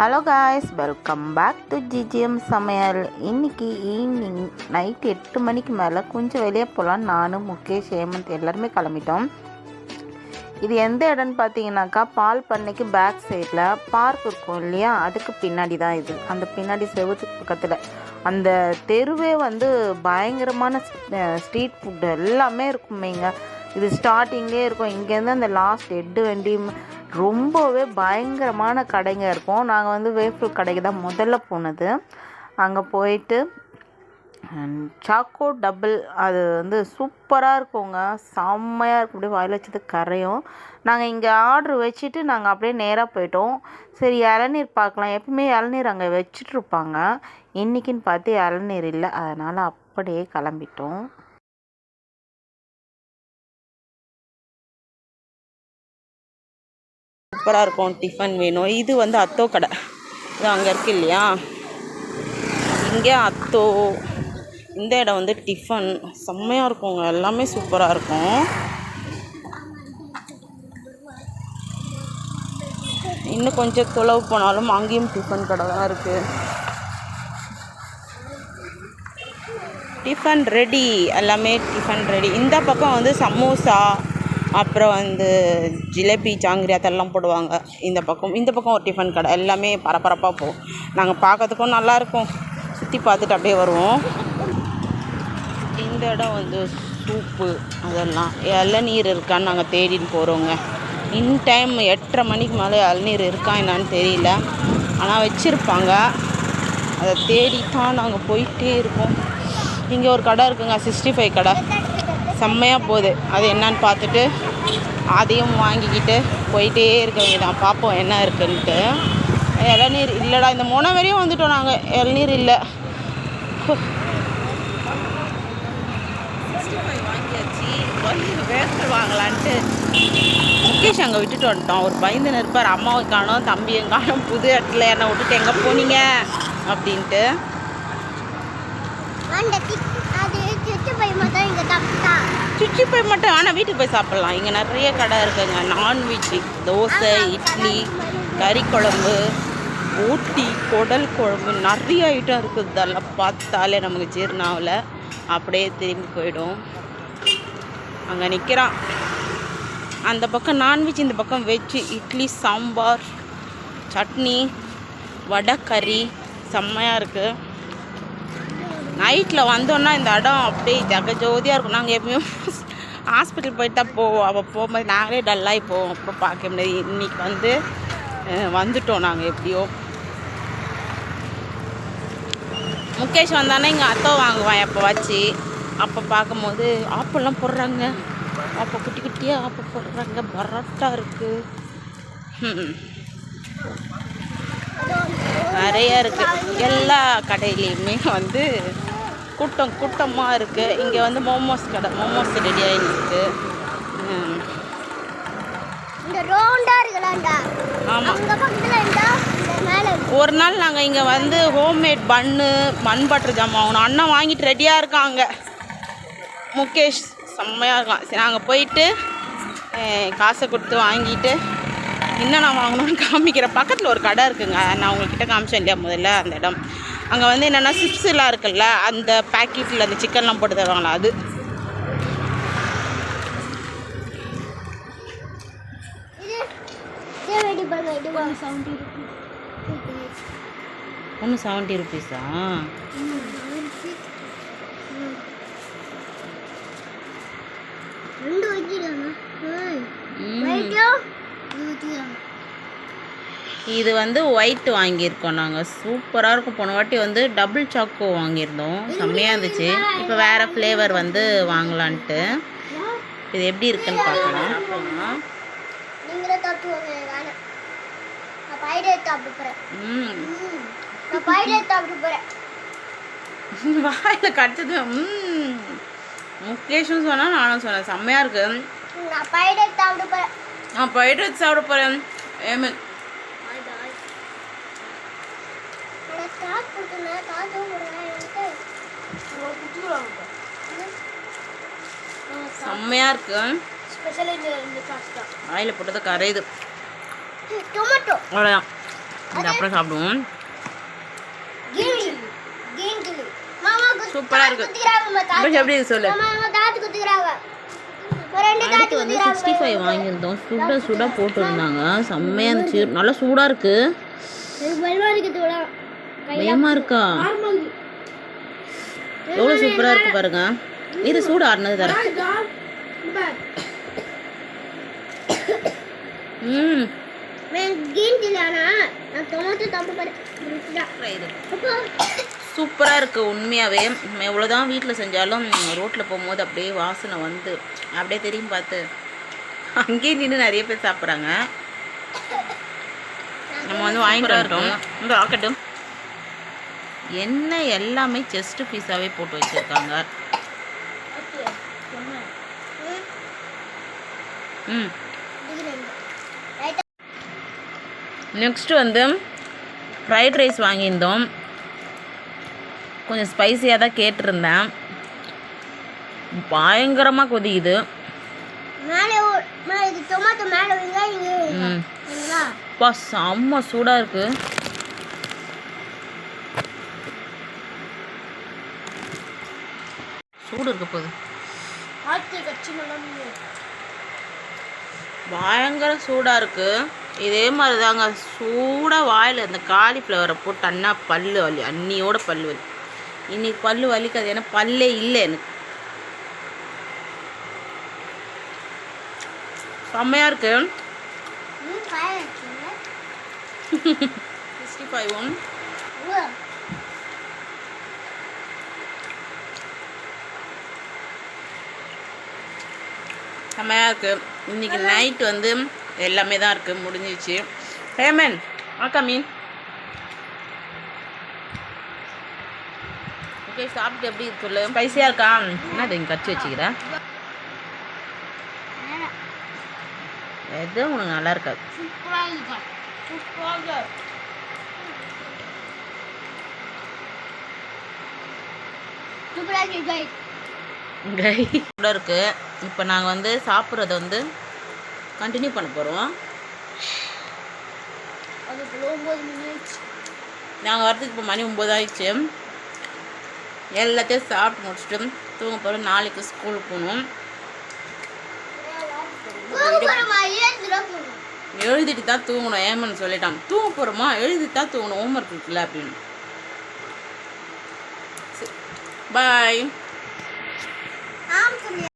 Hello guys welcome back to GGM சமையல் இன்னைக்கு evening night எட்டு மணிக்கு மேலே கொஞ்சம் வெளியே போகலாம் நானும் முகேஷ் ஹேமந்த் எல்லாருமே கிளம்பிட்டோம். இது எந்த இடம்னு பார்த்தீங்கன்னாக்கா பால் பண்ணைக்கு பேக் சைடில் பார்க் இருக்கும் இல்லையா? அதுக்கு பின்னாடி தான் இது. அந்த பின்னாடி செவத்துக்கு பக்கத்தில். அந்த தெருவே வந்து பயங்கரமான ஸ்ட்ரீட் ஃபுட்டு எல்லாமே இருக்குமேங்க. இது ஸ்டார்டிங்லேயே இருக்கும். இங்கேருந்து அந்த லாஸ்ட் எட்டு வண்டி ரொம்பவே பயங்கரமான கடைங்க இருக்கும். நாங்கள் வந்து வேஃபிள் கடைக்கு தான் முதல்ல போனது. அங்கே போயிட்டு சாக்கோ டபுள் அது வந்து சூப்பராக இருக்குங்க. செம்மையாக இருக்கும். அப்படியே வாயில் வச்சது கரையும். நாங்கள் இங்கே ஆர்டர் வச்சுட்டு நாங்கள் அப்படியே நேராக போயிட்டோம். சரி இளநீர் பார்க்கலாம். எப்பவுமே இளநீர் அங்கே வச்சிட்ருப்பாங்க இன்றைக்கின்னு பார்த்து இளநீர் இல்லை. அதனால் அப்படியே கிளம்பிட்டோம். சூப்பராக இருக்கும். டிஃபன் வேணும். இது வந்து அத்தோ கடை. இது அங்கே இருக்கு இல்லையா? இங்கே அத்தோ. இந்த இடம் வந்து டிஃபன். செம்மையாக இருக்குங்க. எல்லாமே சூப்பராக இருக்கும். இன்னும் கொஞ்சம் தொலைவு போனாலும் அங்கேயும் டிஃபன் கடை தான் இருக்குது டிஃபன் ரெடி. எல்லாமே டிஃபன் ரெடி. இந்த பக்கம் வந்து சமோசா. அப்புறம் வந்து ஜிலேபி ஜாங்கிரி அதெல்லாம் போடுவாங்க. இந்த பக்கம் இந்த பக்கம் ஒரு டிஃபன் கடை. எல்லாமே பரபரப்பாக போகும் நாங்கள் பார்க்கறதுக்கும் நல்லாயிருக்கும் சுற்றி பார்த்துட்டு அப்படியே வருவோம். இந்த இடம் வந்து சூப்பு அதெல்லாம். இளநீர் இருக்கான்னு நாங்கள் தேடின்னு போகிறோங்க இன் டைம் எட்டரை மணிக்கு மேலே இளநீர் இருக்கா என்னான்னு தெரியல. ஆனால் வச்சுருப்பாங்க. அதை தேடி தான் நாங்கள் போயிட்டே இருக்கோம். இங்கே ஒரு கடை இருக்குங்க சிக்ஸ்டி ஃபைவ் கடை. செம்மையாக போகுது. அது என்னன்னு பார்த்துட்டு அதையும் வாங்கிக்கிட்டு போயிட்டே இருக்க வேண்டியதான் பார்ப்போம் என்ன இருக்குன்ட்டு. இளநீர் இல்லைடா இந்த முனை வரையும் வந்துட்டோம் நாங்கள் இளநீர் இல்லை. வேஸ்ட் வாங்கலான்ட்டு முகேஷ் அங்கே விட்டுட்டு வந்துட்டோம் ஒரு பயந்துன்னு இருப்பார் அம்மாவை காணோம் தம்பியும் காணோம் புது இடத்துல என்னை விட்டுட்டு எங்கே போனீங்க? அப்படின்ட்டு அந்த திக் அது சுட்டு சுற்றி போய் மட்டும் ஆனால் வீட்டுக்கு போய் சாப்பிட்லாம். இங்கே நிறைய கடை இருக்குங்க. நான்வெஜ் தோசை இட்லி கறி குழம்பு ஊட்டி குடல் குழம்பு நிறைய ஐட்டம் இருக்குது. இதெல்லாம் பார்த்தாலே நமக்கு ஜீர்ணாவில் அப்படியே திரும்பி போயிடும். அங்கே நிற்கிறான் அந்த பக்கம் நான்வெஜ் இந்த பக்கம் வெஜ் இட்லி சாம்பார் சட்னி வடை கறி. செம்மையாக இருக்குது நைட்டில் வந்தோன்னா இந்த இடம் அப்படியே ஜகஜோதியாக இருக்கும். நாங்கள் எப்பயும் ஹாஸ்பிட்டல் போயிட்டு தான் போவோம் அப்போ போகும்போது நாங்களே டல்லாகி போவோம். அப்போ பார்க்க முடியாது. இன்னைக்கு வந்து வந்துட்டோம் நாங்கள் எப்படியோ. முகேஷ் வந்தானே இங்கே அத்தோ வாங்குவான் எப்போ வச்சு அப்போ பார்க்கும்போது ஆப்பெல்லாம் போடுறாங்க. அப்போ குட்டி குட்டியாக ஆப்போ போடுறாங்க. பரோட்டா இருக்குது நிறையா இருக்குது எல்லா கடையிலையுமே வந்து கூட்டம் கூட்டமாக இருக்குது இங்கே வந்து மோமோஸ் கடை மோமோஸ் ரெடி ஆகிருக்கு. ஒரு நாள் நாங்கள் இங்கே வந்து ஹோம்மேட் பன்னு மண் பட்டர் ஜாமான் வாங்கணும் அண்ணன் வாங்கிட்டு ரெடியாக இருக்காங்க. முகேஷ் செம்மையாக இருக்கான். சரி நாங்கள் போயிட்டு காசை கொடுத்து வாங்கிட்டு இன்னும் நான் வாங்கணும்னு காமிக்கிறேன். பக்கத்தில் ஒரு கடை இருக்குங்க. நான் உங்கள்கிட்ட காமிச்சேன் இல்லையா முதல்ல அந்த இடம். அங்கே வந்து என்னென்னா சிப்ஸ்லாம் இருக்குல்ல அந்த பேக்கெட்டில் அந்த சிக்கன்லாம் போட்டு தருவாங்களா அது. ஒன்று செவன்ட்டி ருபீஸா ரெண்டு. ரைட்டோ இது வந்து ஒயிட் வாங்கியிருக்கோம் நாங்கள் சூப்பராக இருக்கும். போன வாட்டி வந்து டபுள் சாக்கோ வாங்கியிருந்தோம். செம்மையாக இருந்துச்சு. இப்போ வேறு ஃப்ளேவர் வந்து வாங்கலான்ட்டு. இது எப்படி இருக்குன்னு பார்க்கலாம். வாயில் கடிச்சது. ம். முகேஷும் சொன்னால் நானும் சொன்னேன். செம்மையாக இருக்கு. நான் பைரேட் சாப்பிட்டு போறேன். நான் போயிட்டு சாப்பிட போகிறேன் ஏமே காசும் கொடுங்க எனக்கு செம்மையாக இருக்கு. ஸ்பெஷல் இந்த இந்த பாஸ்தா வாயில் போட்டது கரையுது. டொமேட்டோ அவ்வளோதான் இது அப்புறம் சாப்பிடுவோம். சூப்பரா இருக்கு. எப்படி சொல்லு. அடுத்து வந்து சிக்ஸ்டி ஃபைவ் வாங்கியிருந்தோம். சுட சுட போட்டுருந்தாங்க. செம்மையாக இருந்துச்சு. நல்லா சூடாக இருக்கு. பயமா இருக்கா? எவ்வளோ சூப்பராக இருக்கு பாருங்க. இது சூடு ஆறுனது தரேன் ம். சூப்பராக இருக்குது உண்மையாகவே எவ்வளோதான் வீட்டில் செஞ்சாலும் ரோட்டில் போகும்போது அப்படியே வாசனை வந்து அப்படியே தெரியும் பார்த்து. அங்கேயே நின்று நிறைய பேர் சாப்பிட்றாங்க. நம்ம வந்து வாங்கிட்டு வந்துட்டோம் இந்த ஆக்கட்டும் என்ன எல்லாமே செஸ்ட் பீஸாகவே போட்டு வச்சுருக்காங்க. ம். நெக்ஸ்ட் வந்து ஃப்ரைட் ரைஸ் வாங்கியிருந்தோம். கொஞ்சம் ஸ்பைசியாக தான் கேட்டிருந்தேன். பயங்கரமாக கொதிக்குது. அப்பா செம்ம சூடாக இருக்குது சூடு இருக்க போகுது. பயங்கர சூடாக இருக்குது இதே மாதிரி தாங்க சூடாக வாயில் இந்த காலிஃப்ளவரை போட்டு அண்ணா பல்லு வலி அண்ணியோட பல்லு வலி. இன்னைக்கு பல்லு வலிக்காது ஏன்னா பல்லே இல்லை எனக்கு. செம்மையாக இருக்கு. சிக்ஸ்டி ஃபைவ் ஒன் செம்மையாக இருக்குது இன்னைக்கு நைட் வந்து எல்லாமே தான் இருக்குது முடிஞ்சிச்சு ஹேமன் ஆக்கா மீன். ஓகே சாப்பிட்டு எப்படி இருக்கு சொல்லு. ஸ்பைசியாக இருக்கா? என்ன அது இங்கே கச்சி வச்சுக்கிறேன் எதுவும் உனக்கு நல்லா இருக்காது. சூப்பராக கூட இருக்குது இப்போ நாங்கள் வந்து சாப்பிட்றத வந்து கண்டினியூ பண்ண போகிறோம் மினிட்ஸ் நாங்கள் வரதுக்கு இப்போ மணி ஒம்பது ஆயிடுச்சு. எல்லாத்தையும் சாப்பிட்டு முடிச்சுட்டு தூங்க போகிறோம் நாளைக்கு ஸ்கூலுக்கு போகணும். எழுதிட்டு தான் தூங்கணும் ஏமன் சொல்லிட்டான். தூங்க போகிறோமா எழுதிட்டு தான் தூங்கணும். ஹோம்ஒர்க் இருக்குல்ல அப்படின்னு. பாய் I'm coming.